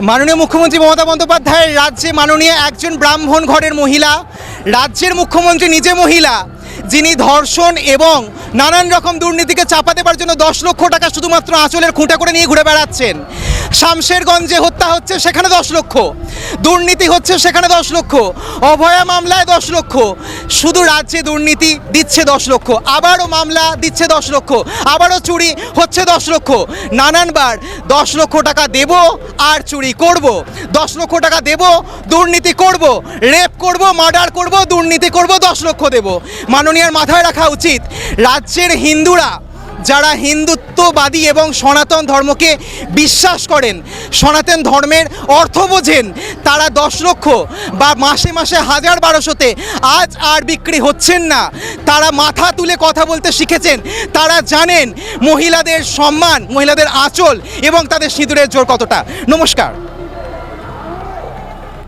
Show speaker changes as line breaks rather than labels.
মাননীয় মুখ্যমন্ত্রী মমতা বন্দ্যোপাধ্যায়ের রাজ্যে মাননীয় একজন ব্রাহ্মণ ঘরের মহিলা, রাজ্যের মুখ্যমন্ত্রী নিজে মহিলা, যিনি ধর্ষণ এবং নানান রকম দুর্নীতিকে চাপা দেবার জন্য দশ লক্ষ টাকা শুধুমাত্র আঁচলের খুঁটা করে নিয়ে ঘুরে বেড়াচ্ছেন। শামশেরগঞ্জে হত্যা হচ্ছে, সেখানে দশ লক্ষ। দুর্নীতি হচ্ছে, সেখানে দশ লক্ষ। অভয়া মামলায় দশ লক্ষ। শুধু রাজ্যে দুর্নীতি দিচ্ছে দশ লক্ষ। আবারও মামলা দিচ্ছে দশ লক্ষ। আবারও চুরি হচ্ছে দশ লক্ষ। নানানবার দশ লক্ষ টাকা দেব আর চুরি করব। দশ লক্ষ টাকা দেব, দুর্নীতি করব। রেপ করব, মার্ডার করব, দুর্নীতি করব, দশ লক্ষ দেব। মাননীয়ার মাথায় রাখা উচিত, রাজ্যের হিন্দুরা যারা হিন্দুত্ববাদী এবং সনাতন ধর্মকে বিশ্বাস করেন, সনাতন ধর্মের অর্থ বোঝেন, তারা দশ লক্ষ বা মাসে মাসে হাজার বারোশোতে আজ আর বিক্রি হচ্ছেন না। তারা মাথা তুলে কথা বলতে শিখেছেন, তারা জানেন মহিলাদের সম্মান, মহিলাদের আঁচল এবং তাদের সিঁদুরের জোর কতটা। নমস্কার।